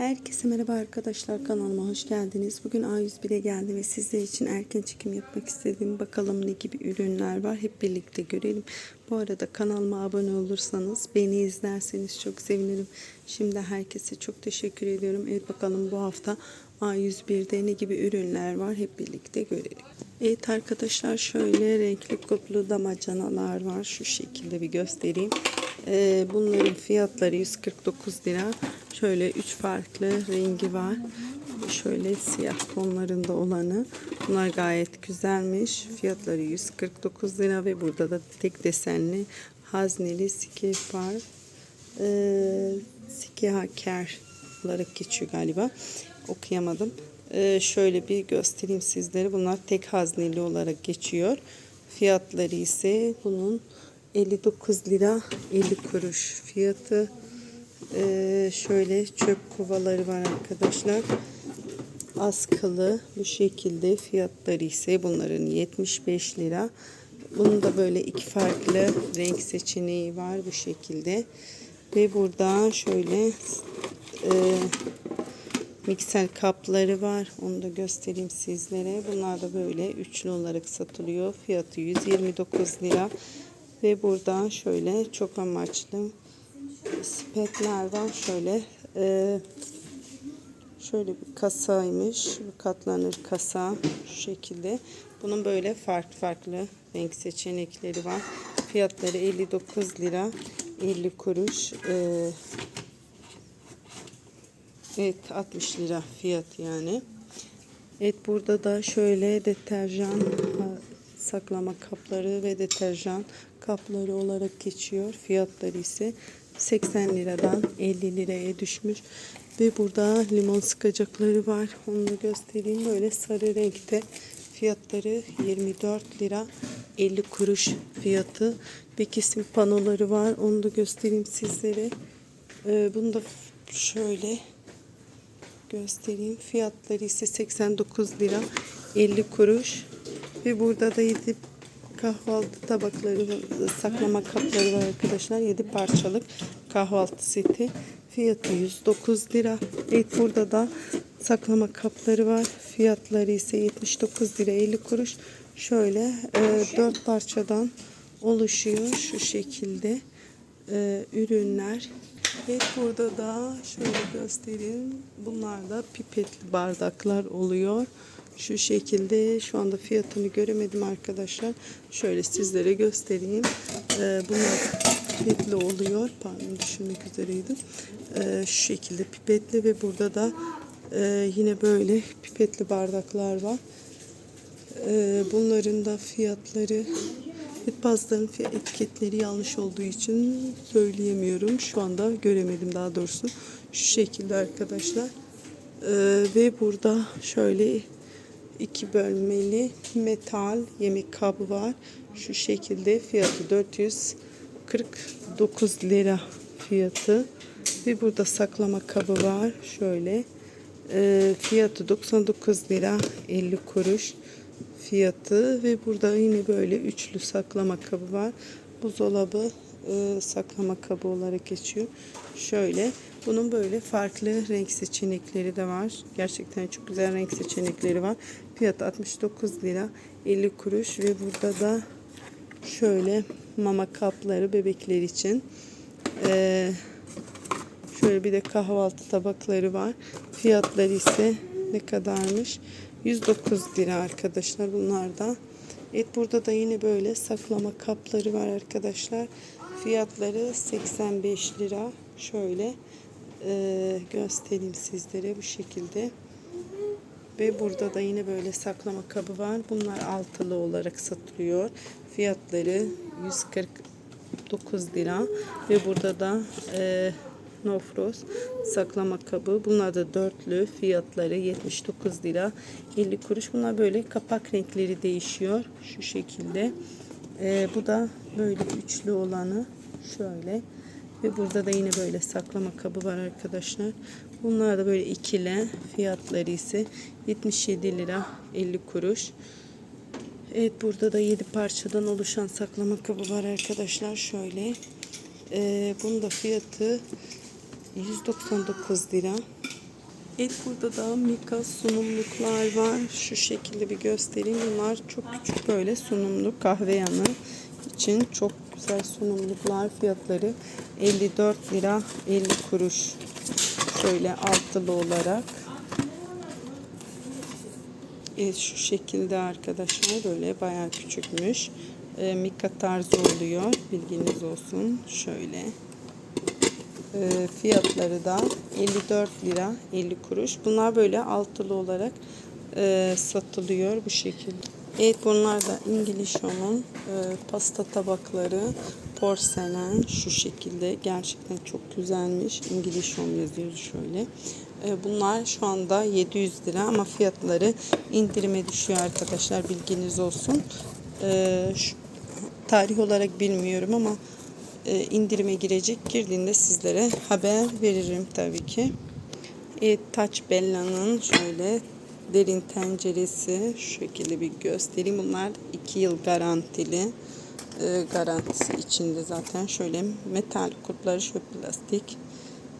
Herkese merhaba arkadaşlar kanalıma hoş geldiniz. Bugün A101'e geldim ve sizler için erken çekim yapmak istedim. Bakalım ne gibi ürünler var hep birlikte görelim. Bu arada kanalıma abone olursanız beni izlerseniz çok sevinirim. Şimdi herkese çok teşekkür ediyorum. Evet bakalım bu hafta A101'de ne gibi ürünler var hep birlikte görelim. Evet arkadaşlar şöyle renkli kuplu damacanalar var. Şu şekilde bir göstereyim. Ee, bunların fiyatları 149 lira. Şöyle üç farklı rengi var. Şöyle siyah tonlarında olanı. Bunlar gayet güzelmiş. Fiyatları 149 lira ve burada da tek desenli hazneli sikef var. Ee, Sikihaker olarak geçiyor galiba. Okuyamadım. Ee, şöyle bir göstereyim sizlere. Bunlar tek hazneli olarak geçiyor. Fiyatları ise bunun 59 lira 50 kuruş fiyatı. Ee, şöyle çöp kovaları var arkadaşlar. Askılı bu şekilde fiyatları ise bunların 75 lira. Bunun da böyle iki farklı renk seçeneği var bu şekilde. Ve burada şöyle e, mikser kapları var. Onu da göstereyim sizlere. Bunlar da böyle üçlü olarak satılıyor. Fiyatı 129 lira. Ve burada şöyle çok amaçlı spetler var. Şöyle e, şöyle bir kasaymış. Bu katlanır kasa şu şekilde. Bunun böyle farklı farklı renk seçenekleri var. Fiyatları 59 lira 50 kuruş. E, evet 60 lira fiyat yani. Evet burada da şöyle deterjan saklama kapları ve deterjan kapları olarak geçiyor. Fiyatları ise 80 liradan 50 liraya düşmüş. Ve burada limon sıkacakları var. Onu da göstereyim. Böyle sarı renkte. Fiyatları 24 lira 50 kuruş fiyatı. Bir kesim panoları var. Onu da göstereyim sizlere. Ee, bunu da şöyle göstereyim. Fiyatları ise 89 lira 50 kuruş. Ve burada da 7 kahvaltı tabakları, saklama kapları var arkadaşlar. 7 parçalık kahvaltı seti. Fiyatı 109 lira. Evet burada da saklama kapları var. Fiyatları ise 79 lira 50 kuruş. Şöyle e, 4 parçadan oluşuyor şu şekilde e, ürünler. Evet burada da şöyle göstereyim. Bunlar da pipetli bardaklar oluyor. Şu şekilde şu anda fiyatını göremedim arkadaşlar. Şöyle sizlere göstereyim. Ee, bunlar pipetli oluyor. Pardon düşünmek üzereydim. Ee, şu şekilde pipetli ve burada da e, yine böyle pipetli bardaklar var. Ee, bunların da fiyatları bazılarının etiketleri yanlış olduğu için söyleyemiyorum. Şu anda göremedim daha doğrusu. Şu şekilde arkadaşlar. Ee, ve burada şöyle iki bölmeli metal yemek kabı var. Şu şekilde fiyatı 449 lira fiyatı. Ve burada saklama kabı var. Şöyle. E, fiyatı 99 lira 50 kuruş fiyatı ve burada yine böyle üçlü saklama kabı var. Buzdolabı e, saklama kabı olarak geçiyor. Şöyle bunun böyle farklı renk seçenekleri de var. Gerçekten çok güzel renk seçenekleri var. Fiyatı 69 lira 50 kuruş ve burada da şöyle mama kapları bebekler için. Ee, şöyle bir de kahvaltı tabakları var. Fiyatları ise ne kadarmış? 109 lira arkadaşlar bunlar da. Evet burada da yine böyle saklama kapları var arkadaşlar. Fiyatları 85 lira. Şöyle e, göstereyim sizlere bu şekilde. Ve burada da yine böyle saklama kabı var. Bunlar altılı olarak satılıyor. Fiyatları 149 lira. Ve burada da e, No Frost saklama kabı. Bunlar da dörtlü. Fiyatları 79 lira 50 kuruş. Bunlar böyle kapak renkleri değişiyor. Şu şekilde. Ee, bu da böyle üçlü olanı. Şöyle. Ve burada da yine böyle saklama kabı var arkadaşlar. Bunlar da böyle ikili. Fiyatları ise 77 lira 50 kuruş. Evet burada da 7 parçadan oluşan saklama kabı var arkadaşlar. Şöyle. Ee, bunun da fiyatı 199 lira. Evet burada da Mika sunumluklar var. Şu şekilde bir göstereyim. Bunlar çok küçük böyle sunumluk kahve yanı için çok güzel sunumluklar. Fiyatları 54 lira 50 kuruş. Şöyle altılı olarak. Evet şu şekilde arkadaşlar böyle bayağı küçükmüş. E, Mika tarzı oluyor. Bilginiz olsun. Şöyle. E, fiyatları da 54 lira 50 kuruş. Bunlar böyle altılı olarak e, satılıyor bu şekilde. Evet bunlar da İngilizce'nin e, pasta tabakları porselen şu şekilde gerçekten çok güzelmiş. İngilizce yazıyor şöyle. E, bunlar şu anda 700 lira ama fiyatları indirime düşüyor arkadaşlar bilginiz olsun. E, şu, tarih olarak bilmiyorum ama e, indirime girecek. Girdiğinde sizlere haber veririm tabii ki. Evet, Touch Bella'nın şöyle derin tenceresi şu şekilde bir göstereyim. Bunlar 2 yıl garantili. E, garantisi içinde zaten şöyle metal kupları şöyle plastik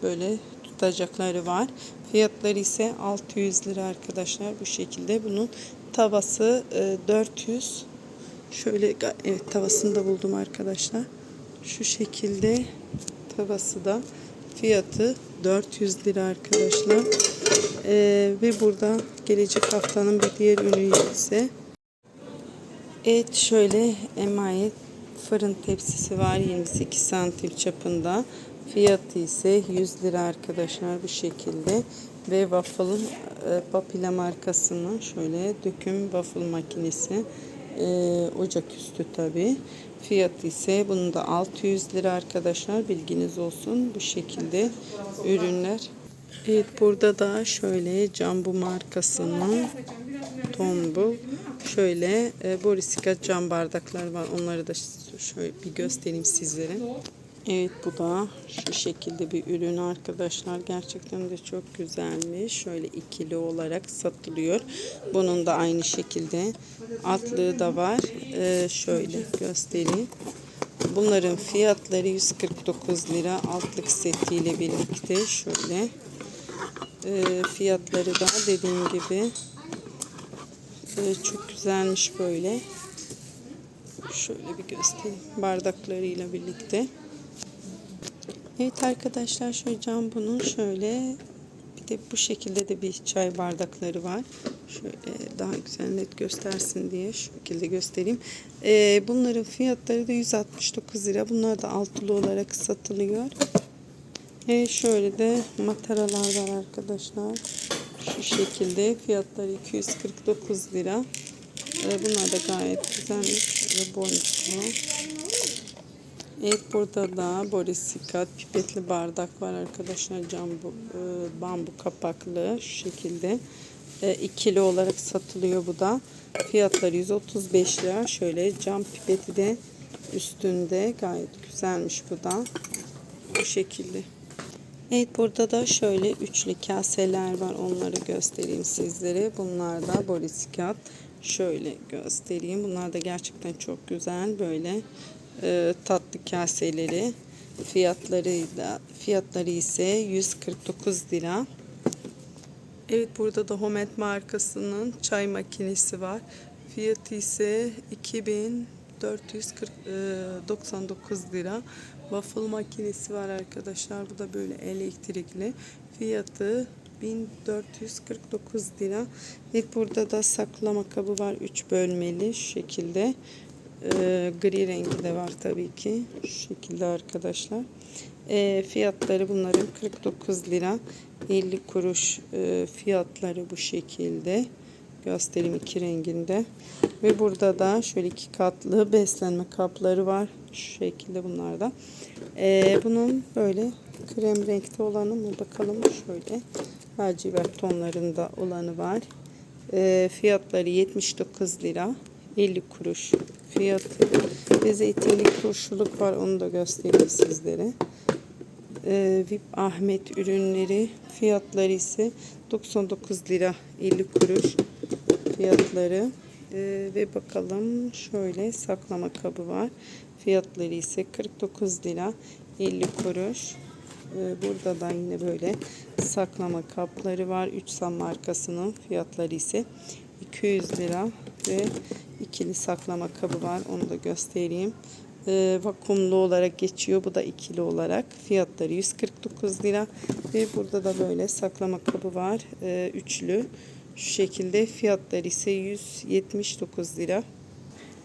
böyle tutacakları var. Fiyatları ise 600 lira arkadaşlar bu şekilde. Bunun tavası e, 400 şöyle evet tavasını da buldum arkadaşlar. Şu şekilde tavası da fiyatı 400 lira arkadaşlar. Ee, ve burada gelecek haftanın bir diğer ürünü ise Evet şöyle emanet fırın tepsisi var 28 santim çapında. Fiyatı ise 100 lira arkadaşlar bu şekilde. Ve waffle e, Papila markasının şöyle döküm waffle makinesi. E, ocaküstü tabi. Fiyatı ise bunun da 600 lira arkadaşlar bilginiz olsun. Bu şekilde ürünler. Evet burada da şöyle Jumbo markasının Tombu şöyle e, Borisika cam bardaklar var. Onları da şöyle bir göstereyim sizlere. Evet bu da şu şekilde bir ürün arkadaşlar. Gerçekten de çok güzelmiş. Şöyle ikili olarak satılıyor. Bunun da aynı şekilde altlığı da var. Ee, şöyle göstereyim. Bunların fiyatları 149 lira. Altlık setiyle birlikte şöyle. Ee, fiyatları da dediğim gibi ee, çok güzelmiş böyle. Şöyle bir göstereyim. Bardaklarıyla birlikte. Evet arkadaşlar şöyle cam bunun şöyle bir de bu şekilde de bir çay bardakları var. Şöyle daha güzel net göstersin diye şu şekilde göstereyim. Ee, bunların fiyatları da 169 lira. Bunlar da altılı olarak satılıyor. Ee, şöyle de mataralar var arkadaşlar. Şu şekilde fiyatları 249 lira. Ee, bunlar da gayet güzelmiş. Ve boynuzlu. Evet burada da borisikat pipetli bardak var arkadaşlar. Cam bu, e, bambu kapaklı şu şekilde. E, ikili olarak satılıyor bu da. Fiyatları 135 lira. Şöyle cam pipeti de üstünde. Gayet güzelmiş bu da. Bu şekilde. Evet burada da şöyle üçlü kaseler var. Onları göstereyim sizlere. Bunlar da borisikat. Şöyle göstereyim. Bunlar da gerçekten çok güzel. Böyle e, tatlı kaseleri. Fiyatları da fiyatları ise 149 lira. Evet burada da Homet markasının çay makinesi var. Fiyatı ise 2499 lira. Waffle makinesi var arkadaşlar. Bu da böyle elektrikli. Fiyatı 1449 lira. Ve burada da saklama kabı var. 3 bölmeli şu şekilde. Ee, gri rengi de var tabii ki. Şu şekilde arkadaşlar. Ee, fiyatları bunların 49 lira. 50 kuruş e, fiyatları bu şekilde. Göstereyim iki renginde. Ve burada da şöyle iki katlı beslenme kapları var. Şu şekilde bunlar da. Ee, bunun böyle krem renkte olanı mı bakalım şöyle. Lacivert tonlarında olanı var. Ee, fiyatları 79 lira. 50 kuruş fiyatı. Ve zeytinlik turşuluk var. Onu da göstereyim sizlere. Ee, VIP Ahmet ürünleri fiyatları ise 99 lira 50 kuruş fiyatları. Ee, ve bakalım şöyle saklama kabı var. Fiyatları ise 49 lira 50 kuruş. Ee, burada da yine böyle saklama kapları var. 3 Sam markasının fiyatları ise 200 lira ve ikili saklama kabı var. Onu da göstereyim. Ee, vakumlu olarak geçiyor. Bu da ikili olarak. Fiyatları 149 lira. Ve burada da böyle saklama kabı var. Ee, üçlü. Şu şekilde fiyatları ise 179 lira.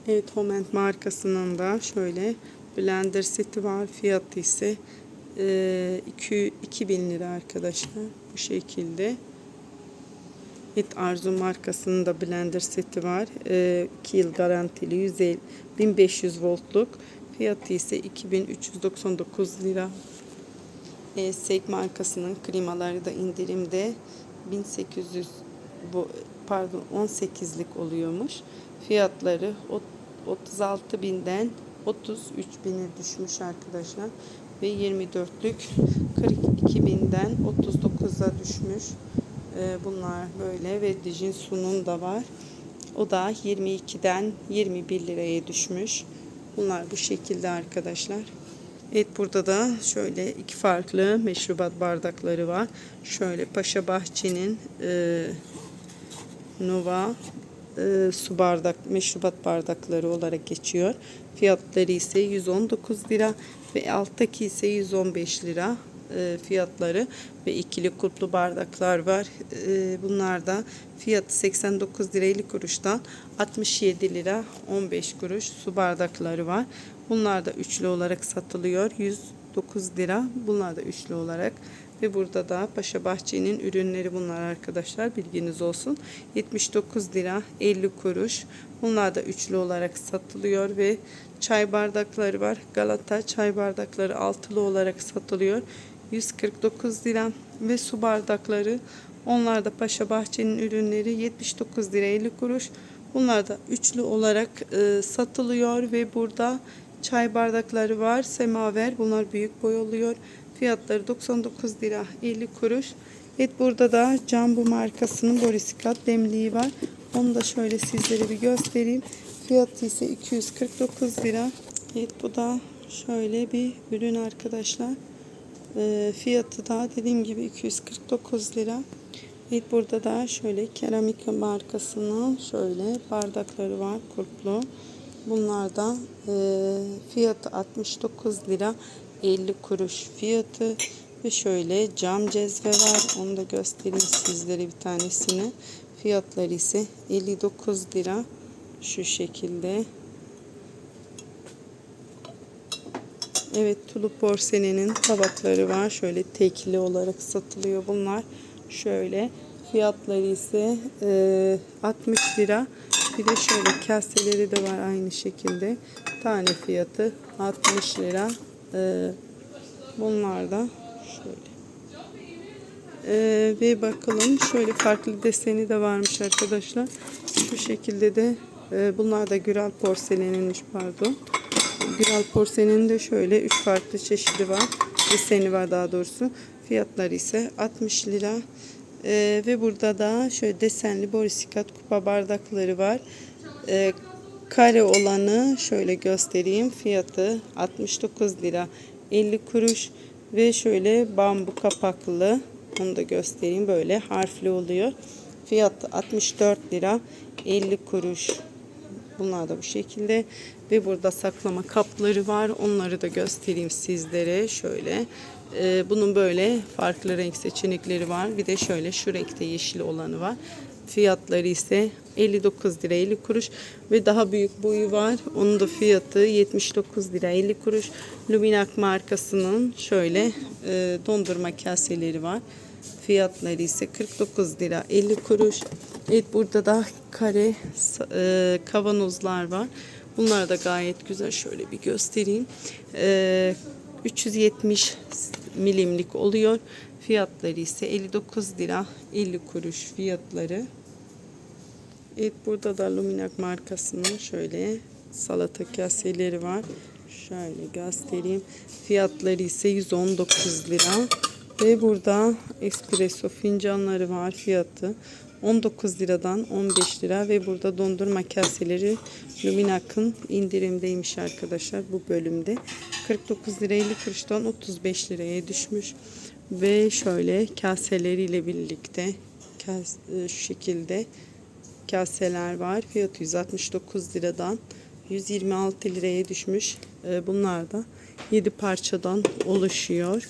Evet Homent markasının da şöyle blender seti var. Fiyatı ise e, 2 2000 lira arkadaşlar. Bu şekilde. Evet Arzu markasının da blender seti var. 2 yıl garantili 150 1500 voltluk. Fiyatı ise 2399 lira. E, Sek markasının klimaları da indirimde 1800 bu pardon 18'lik oluyormuş. Fiyatları 36 binden 33 bine düşmüş arkadaşlar ve 24'lük 42 binden 39'a düşmüş. Ee, bunlar böyle ve Dijin Su'nun da var. O da 22'den 21 liraya düşmüş. Bunlar bu şekilde arkadaşlar. Evet burada da şöyle iki farklı meşrubat bardakları var. Şöyle Paşa Bahçe'nin e, Nova e, su bardak meşrubat bardakları olarak geçiyor. Fiyatları ise 119 lira ve alttaki ise 115 lira e, fiyatları ve ikili kutlu bardaklar var. E, bunlar da fiyatı 89 lira 50 kuruştan 67 lira 15 kuruş su bardakları var. Bunlar da üçlü olarak satılıyor. 109 lira. Bunlar da üçlü olarak ve burada da Paşa Bahçe'nin ürünleri bunlar arkadaşlar. Bilginiz olsun. 79 lira 50 kuruş. Bunlar da üçlü olarak satılıyor ve çay bardakları var. Galata çay bardakları altılı olarak satılıyor. 149 lira ve su bardakları onlar da Paşa Bahçe'nin ürünleri 79 lira 50 kuruş. Bunlar da üçlü olarak e, satılıyor ve burada çay bardakları var. Semaver bunlar büyük boy oluyor. Fiyatları 99 lira 50 kuruş. Evet burada da Jumbo markasının borisikat demliği var. Onu da şöyle sizlere bir göstereyim. Fiyatı ise 249 lira. Evet bu da şöyle bir ürün arkadaşlar. E, fiyatı da dediğim gibi 249 lira. Evet burada da şöyle keramik markasının şöyle bardakları var kurplu. Bunlar da e, fiyatı 69 lira 50 kuruş fiyatı ve şöyle cam cezve var. Onu da göstereyim sizlere bir tanesini. Fiyatları ise 59 lira şu şekilde. Evet tulu porselenin tabakları var. Şöyle tekli olarak satılıyor bunlar. Şöyle fiyatları ise e, 60 lira. Bir de şöyle kaseleri de var aynı şekilde. Tane fiyatı 60 lira. E, bunlar da şöyle. E, ve bakalım şöyle farklı deseni de varmış arkadaşlar. Şu şekilde de e, bunlar da Güral porseleniymiş pardon. Güral porsenenin de şöyle 3 farklı çeşidi var. Deseni var daha doğrusu. Fiyatları ise 60 lira. Ee, ve burada da şöyle desenli borisikat kupa bardakları var. Ee, kare olanı şöyle göstereyim. Fiyatı 69 lira 50 kuruş. Ve şöyle bambu kapaklı. Onu da göstereyim. Böyle harfli oluyor. Fiyatı 64 lira 50 kuruş. Bunlar da bu şekilde. Ve burada saklama kapları var. Onları da göstereyim sizlere. Şöyle. Ee, bunun böyle farklı renk seçenekleri var. Bir de şöyle şu renkte yeşil olanı var. Fiyatları ise 59 lira 50 kuruş ve daha büyük boyu var. Onun da fiyatı 79 lira 50 kuruş. Luminak markasının şöyle e, dondurma kaseleri var. Fiyatları ise 49 lira 50 kuruş. Evet burada da kare e, kavanozlar var. Bunlar da gayet güzel. Şöyle bir göstereyim. E, 370 milimlik oluyor. Fiyatları ise 59 lira 50 kuruş fiyatları. Evet burada da Luminak markasının şöyle salata kaseleri var. Şöyle göstereyim. Fiyatları ise 119 lira. Ve burada espresso fincanları var. Fiyatı 19 liradan 15 lira ve burada dondurma kaseleri Luminac'ın indirimdeymiş arkadaşlar bu bölümde. 49 lira 50 kuruştan 35 liraya düşmüş. Ve şöyle kaseleriyle birlikte e, şu şekilde kaseler var. Fiyatı 169 liradan 126 liraya düşmüş. E, Bunlar da 7 parçadan oluşuyor.